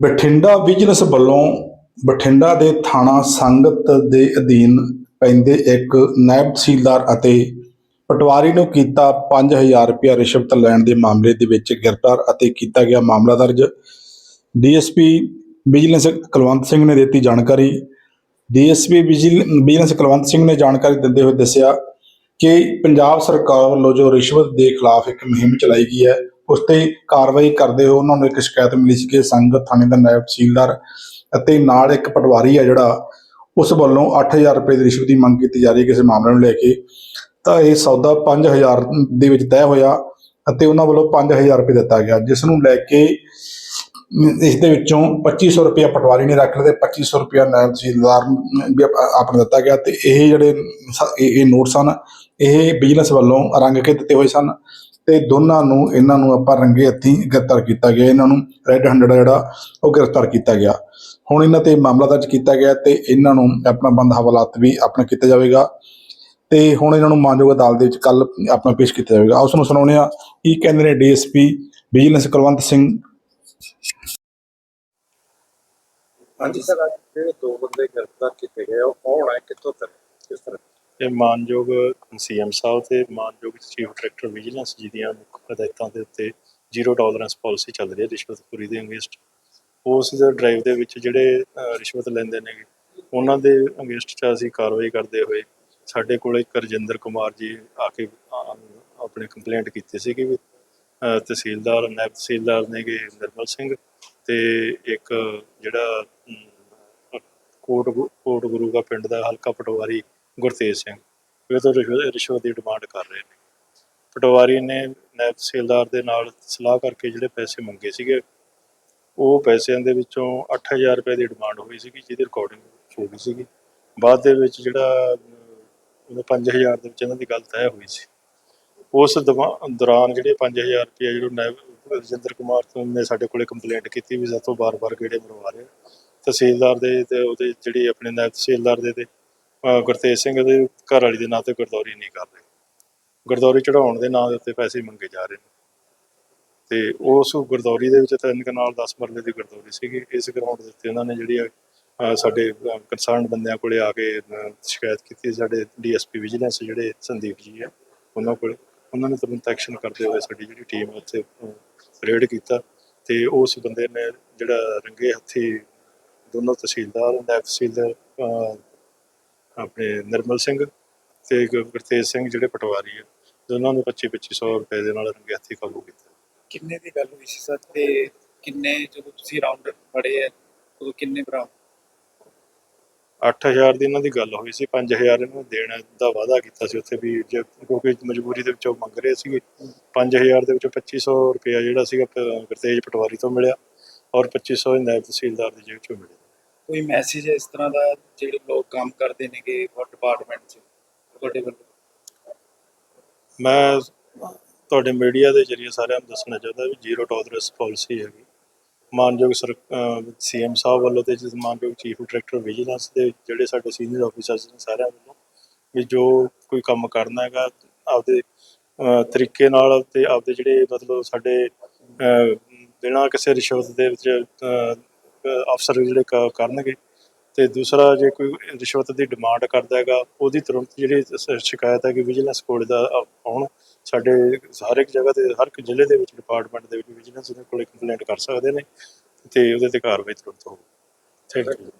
Bathinda vigilance ਵੱਲੋਂ ਬਠਿੰਡਾ ਦੇ ਥਾਣਾ ਸੰਗਤ ਦੇ ਅਧੀਨ ਪੈਂਦੇ ਇੱਕ ਨਾਇਬ ਤਹਿਸੀਲਦਾਰ ਅਤੇ ਪਟਵਾਰੀ ਨੂੰ ਕੀਤਾ 5000 ਰੁਪਇਆ ਰਿਸ਼ਵਤ ਲੈਣ ਦੇ ਮਾਮਲੇ ਦੇ ਵਿੱਚ ਗ੍ਰਿਫਤਾਰ ਅਤੇ ਕੀਤਾ ਗਿਆ ਮਾਮਲਾ ਦਰਜ। ਡੀਐਸਪੀ ਵਿਜੀਲੈਂਸ ਕੁਲਵੰਤ ਸਿੰਘ ਨੇ ਦਿੱਤੀ ਜਾਣਕਾਰੀ। ਡੀਐਸਪੀ ਵਿਜੀਲੈਂਸ ਕੁਲਵੰਤ ਸਿੰਘ ਨੇ ਜਾਣਕਾਰੀ ਦਿੰਦੇ ਹੋਏ ਦੱਸਿਆ ਕਿ ਪੰਜਾਬ ਸਰਕਾਰ ਵੱਲੋਂ ਜੋ ਰਿਸ਼ਵਤ ਦੇ ਖਿਲਾਫ ਇੱਕ ਮੁਹਿੰਮ ਚਲਾਈ ਗਈ ਹੈ ਉਸ ਤੇ ਕਾਰਵਾਈ ਕਰਦੇ ਹੋਏ ਉਹਨਾਂ ਨੂੰ ਇੱਕ ਸ਼ਿਕਾਇਤ ਮਿਲੀ ਸੀ ਕਿ ਸੰਗਤ ਥਾਣੇ ਦਾ ਨਾਇਬ ਤਹਿਸੀਲਦਾਰ ਅਤੇ ਨਾਲ ਇੱਕ ਪਟਵਾਰੀ ਆ ਜਿਹੜਾ ਉਸ ਵੱਲੋਂ 8000 ਰੁਪਏ ਦੀ ਰਿਸ਼ਵਤ ਦੀ ਮੰਗ ਕੀਤੀ ਜਾ ਰਹੀ ਹੈ ਕਿਸੇ ਮਾਮਲੇ ਨੂੰ ਲੈ ਕੇ। ਤਾਂ ਇਹ ਸੌਦਾ 5000 ਦੇ ਵਿੱਚ ਤੈਅ ਹੋਇਆ ਅਤੇ ਉਹਨਾਂ ਵੱਲੋਂ 5000 ਰੁਪਏ ਦਿੱਤਾ ਗਿਆ ਜਿਸ ਨੂੰ ਲੈ ਕੇ ਅਮ, ਇਸ ਦੇ ਵਿੱਚੋਂ 2500 ਰੁਪਏ ਪਟਵਾਰੀ ਨੇ ਰੱਖ ਲਿਆ ਤੇ 2500 ਰੁਪਏ ਨਾਇਬ ਤਹਿਸੀਲਦਾਰ ਨੂੰ ਵੀ ਆਪ- ਦਿੱਤਾ ਗਿਆ ਤੇ ਇਹ ਜਿਹੜੇ ਇਹ ਨੋਟ ਸਨ ਇਹ ਬਿਜ਼ਨਸ ਵੱਲੋਂ ਰੰਗ ਕੇ ਦਿੱਤੇ ਹੋਏ ਸਨ। ਤੇ ਦੋਨਾਂ ਨੂੰ, ਇਹਨਾਂ ਨੂੰ ਆਪਾਂ ਰੰਗੇ ਹੱਥੀਂ ਗ੍ਰਿਫਤਾਰ ਕੀਤਾ ਗਿਆ। ਇਹਨਾਂ ਨੂੰ ਰੈੱਡ ਹੈਂਡਡ ਜਿਹੜਾ, ਉਹ ਗ੍ਰਿਫਤਾਰ ਕੀਤਾ ਗਿਆ। ਹੁਣ ਇਹਨਾਂ ਤੇ ਮਾਮਲਾ ਦਰਜ ਕੀਤਾ ਗਿਆ ਤੇ ਇਹਨਾਂ ਨੂੰ ਆਪਣਾ ਬੰਦ ਹਵਾਲਾਤ ਵੀ ਆਪਣਾ ਕੀਤਾ ਜਾਵੇਗਾ। ਤੇ ਹੁਣ ਇਹਨਾਂ ਨੂੰ ਮਾਨਯੋਗ ਅਦਾਲਤ ਦੇ ਵਿੱਚ ਕੱਲ ਆਪਣਾ ਪੇਸ਼ ਕੀਤਾ ਜਾਵੇਗਾ। ਉਸ ਨੂੰ ਸੁਣਾਉਂਦੇ ਆ ਕੀ ਕਹਿੰਦੇ ਨੇ ਡੀਐਸਪੀ ਵਿਜੀਲੈਂਸ ਕੁਲਵੰਤ ਸਿੰਘ। ਹਾਂਜੀ ਸਰ, ਅੱਜ ਜਿਹੜੇ ਦੋ ਬੰਦੇ ਗ੍ਰਿਫਤਾਰ ਕੀਤੇ ਗਏ ਉਹ ਕੌਣ ਹੈ ਕਿੱਥੋਂ ਤੱਕ, ਕਿਸ ਤਰ੍ਹਾਂ? ਇਹ ਮਾਨਯੋਗ ਸੀਐਮ ਸਾਹਿਬ ਤੇ ਮਾਨਯੋਗ ਚੀਫ ਡਾਇਰੈਕਟਰ ਵਿਜੀਲੈਂਸ ਜੀ ਦੀਆਂ ਮੁੱਖ ਹਦਾਇਤਾਂ ਦੇ ਉੱਤੇ ਜ਼ੀਰੋ ਟੋਲਰੈਂਸ ਪਾਲਿਸੀ ਚੱਲ ਰਹੀ ਹੈ ਰਿਸ਼ਵਤਖੋਰੀ ਦੇ ਅਗੇਂਸਟ। ਉਸ ਦੇ ਡਰਾਈਵ ਦੇ ਵਿੱਚ ਜਿਹੜੇ ਰਿਸ਼ਵਤ ਲੈਂਦੇ ਨੇ ਉਹਨਾਂ ਦੇ ਅਗੇਂਸਟ 'ਚ ਅਸੀਂ ਕਾਰਵਾਈ ਕਰਦੇ ਹੋਏ ਸਾਡੇ ਕੋਲ ਇੱਕ ਰਜਿੰਦਰ ਕੁਮਾਰ ਜੀ ਆ ਕੇ ਆਪਣੇ ਕੰਪਲੇਂਟ ਕੀਤੀ ਸੀ ਕਿ ਵੀ, ਤਹਿਸੀਲਦਾਰ ਨਾਇਬ ਤਹਿਸੀਲਦਾਰ ਨੇਗੇ ਨਿਰਮਲ ਸਿੰਘ ਤੇ ਇੱਕ ਜਿਹੜਾ ਕੋਟ ਗੁ- ਕੋਟ ਗੁਰੂ ਦਾ ਪਿੰਡ ਦਾ ਹਲਕਾ ਪਟਵਾਰੀ ਗੁਰਤੇਜ ਸਿੰਘ। ਇਹ ਤੋਂ ਰਿਸ਼ਵਤ ਰਿਸ਼ਵਤ ਦੀ ਡਿਮਾਂਡ ਕਰ ਰਹੇ ਨੇ। ਪਟਵਾਰੀ ਨੇ ਨੈਬ ਤਹਿਸੀਲਦਾਰ ਦੇ ਨਾਲ ਸਲਾਹ ਕਰਕੇ ਜਿਹੜੇ ਪੈਸੇ ਮੰਗੇ ਸੀਗੇ ਉਹ ਪੈਸਿਆਂ ਦੇ ਵਿੱਚੋਂ 8000 ਰੁਪਏ ਦੀ ਡਿਮਾਂਡ ਹੋਈ ਸੀਗੀ ਜਿਹਦੀ ਰਿਕਾਰਡਿੰਗ ਹੋ ਗਈ ਸੀਗੀ। ਬਾਅਦ ਦੇ ਵਿੱਚ ਜਿਹੜਾ ਅਮ, ਉਹਦਾ 5000 ਦੇ ਵਿੱਚ ਇਹਨਾਂ ਦੀ ਗੱਲ ਤੈਅ ਹੋਈ ਸੀ। ਉਸ ਦਵਾ- ਦੌਰਾਨ ਜਿਹੜੇ 5000 ਰੁਪਏ ਜਿਹੜਾ ਨੈਬ ਰਜਿੰਦਰ ਕੁਮਾਰ ਤੋਂ ਨੇ ਸਾਡੇ ਕੋਲੇ ਕੰਪਲੇਂਟ ਕੀਤੀ ਵੀ ਸਾਤੋਂ ਬਾਰ-ਬਾਰ ਗੇੜੇ ਮਰਵਾ ਰਹੇ ਤਹਿਸੀਲਦਾਰ ਦੇ ਤੇ ਉਹਦੇ ਜਿਹੜੀ ਆਪਣੇ ਨੈਬ ਤਹਿਸੀਲਦਾਰ ਦੇ ਤੇ ਅਹ ਗੁਰਤੇਜ ਸਿੰਘ ਦੇ ਘਰ ਵਾਲੀ ਦੇ ਨਾਂ ਤੇ ਗਰਦੌਰੀ ਨਹੀਂ ਕਰ ਰਹੇ। ਗਰਦੌਰੀ ਚੜਾਉਣ ਦੇ ਨਾਂ ਦੇ ਉੱਤੇ ਪੈਸੇ ਮੰਗੇ ਜਾ ਰਹੇ ਨੇ। ਤੇ ਉਸ ਗਰਦੌਰੀ ਦੇ ਵਿੱਚ ਤਿੰਨ ਕਨਾਲ 10 ਮਰਲੇ ਦੀ ਗਰਦੌਰੀ ਸੀਗੀ। ਇਸ ਗਰਾਊਂਡ ਦੇ ਉੱਤੇ ਉਹਨਾਂ ਨੇ ਜਿਹੜੀ ਅਹ, ਸਾਡੇ ਕੰਸਰਨ ਬੰਦਿਆਂ ਕੋਲੇ ਆ ਕੇ ਅਹ, ਸ਼ਿਕਾਇਤ ਕੀਤੀ। ਸਾਡੇ ਡੀਐਸਪੀ ਵਿਜੀਲੈਂਸ ਜਿਹੜੇ ਸੰਦੀਪ ਜੀ ਆ ਉਹਨਾਂ ਕੋਲ ਉਹਨਾਂ ਨੇ ਤੁਰੰਤ ਐਕਸ਼ਨ ਕਰਦੇ ਹੋਏ ਸਾਡੀ ਜਿਹੜੀ ਟੀਮ ਉੱਥੇ ਰੇਡ ਕੀਤਾ। ਤੇ ਉਸ ਬੰਦੇ ਨੇ ਜਿਹੜਾ ਰੰਗੇ ਹੱਥੀ ਦੋਨੋਂ ਤਹਿਸੀਲਦਾਰ ਨਾਇਬ ਤਹਿਸੀਲਦਾਰ ਆਪਣੇ ਨਿਰਮਲ ਸਿੰਘ ਤੇ ਗੁਰਤੇਜ ਸਿੰਘ ਜਿਹੜੇ ਪਟਵਾਰੀ ਆ ਦੋਨਾਂ ਨੂੰ 25 2500 ਰੁਪਏ ਦੇ ਨਾਲ ਰੰਗੇ ਹੱਥੀ ਕਾਬੂ ਕੀਤਾ। ਕਿੰਨੇ ਦੀ ਗੱਲ ਹੋਈ ਸੀ ਸਰ? ਤੇ ਕਿੰਨੇ ਜਦੋਂ ਤੁਸੀਂ ਰਾਉਂਡ ਫੜੇ ਆ ਉਦੋਂ ਕਿੰਨੇ ਭਰਾ? 8000 ਦੀ ਇਹਨਾਂ ਦੀ ਗੱਲ ਹੋਈ ਸੀ 5000 ਇਹਨੂੰ ਦੇਣ ਦਾ ਵਾਅਦਾ ਕੀਤਾ ਸੀ ਉੱਥੇ ਵੀ ਜੇ ਕਿਉਂਕਿ ਮਜਬੂਰੀ ਦੇ ਵਿੱਚੋਂ ਮੰਗ ਰਹੇ ਸੀਗੇ। 5000 ਦੇ ਵਿੱਚੋਂ 2500 ਰੁਪਇਆ ਜਿਹੜਾ ਸੀਗਾ ਗੁਰਤੇਜ ਪਟਵਾਰੀ ਤੋਂ ਮਿਲਿਆ ਔਰ 2500 ਇਹ ਨਾਇਬ ਤਹਿਸੀਲਦਾਰ ਦੀ ਜੇਬ ਚੋਂ ਮਿਲਿਆ। ਕੋਈ ਮੈਸੇਜ ਇਸ ਤਰ੍ਹਾਂ ਦਾ ਜਿਹੜੇ ਲੋਕ ਕੰਮ ਕਰਦੇ ਨੇਗੇ ਡਿਪਾਰਟਮੈਂਟ 'ਚ, ਤੁਹਾਡੇ ਵੱਲੋਂ? ਮੈਂ ਤੁਹਾਡੇ ਮੀਡੀਆ ਦੇ ਜਰੀਏ ਸਾਰਿਆਂ ਨੂੰ ਦੱਸਣਾ ਚਾਹੁੰਦਾ ਵੀ ਜ਼ੀਰੋ ਟੋਲਰੈਂਸ ਪਾਲਿਸੀ ਹੈਗੀ। ਮਾਨਯੋਗ ਸਰ ਸੀਐਮ ਸਾਹਿਬ ਵੱਲੋਂ ਤੇ ਜਿਸ ਮਾਨਯੋਗ ਚੀਫ ਡਾਇਰੈਕਟਰ ਵਿਜੀਲੈਂਸ ਦੇ ਜਿਹੜੇ ਸਾਡੇ ਸੀਨੀਅਰ ਆਫੀਸਰਸ ਨੇ ਸਾਰਿਆਂ ਵੱਲੋਂ ਵੀ ਜੋ ਕੋਈ ਕੰਮ ਕਰਨਾ ਹੈਗਾ, ਆਪਦੇ ਤਰੀਕੇ ਨਾਲ ਤੇ ਆਪਦੇ ਜਿਹੜੇ ਮਤਲਬ ਸਾਡੇ ਬਿਨਾਂ ਕਿਸੇ ਰਿਸ਼ਵਤ ਦੇ ਵਿੱਚ ਅਫਸਰ ਜਿਹੜੇ ਕ- ਕਰਨਗੇ ਤੇ ਦੂਸਰਾ ਜੇ ਕੋਈ ਰਿਸ਼ਵਤ ਦੀ ਡਿਮਾਂਡ ਕਰਦਾ ਹੈਗਾ, ਉਹਦੀ ਤੁਰੰਤ ਜਿਹੜੀ ਸ਼ਿਕਾਇਤ ਹੈ ਕਿ ਵਿਜੀਲੈਂਸ ਕੋਲ ਦਾ ਆਉਣ। ਸਾਡੇ ਹਰ ਇੱਕ ਜਗ੍ਹਾ ਤੇ, ਹਰ ਇੱਕ ਜ਼ਿਲ੍ਹੇ ਦੇ ਵਿੱਚ, ਡਿਪਾਰਟਮੈਂਟ ਦੇ ਵਿੱਚ ਵਿਜੀਲੈਂਸ ਦੇ ਕੋਲ ਕੰਪਲੇਂਟ ਕਰ ਸਕਦੇ ਨੇ ਤੇ ਉਹਦੇ ਤੇ ਕਾਰਵਾਈ ਤੁਰੰਤ ਹੋਵੇ ਥੈਂਕ ਯੂ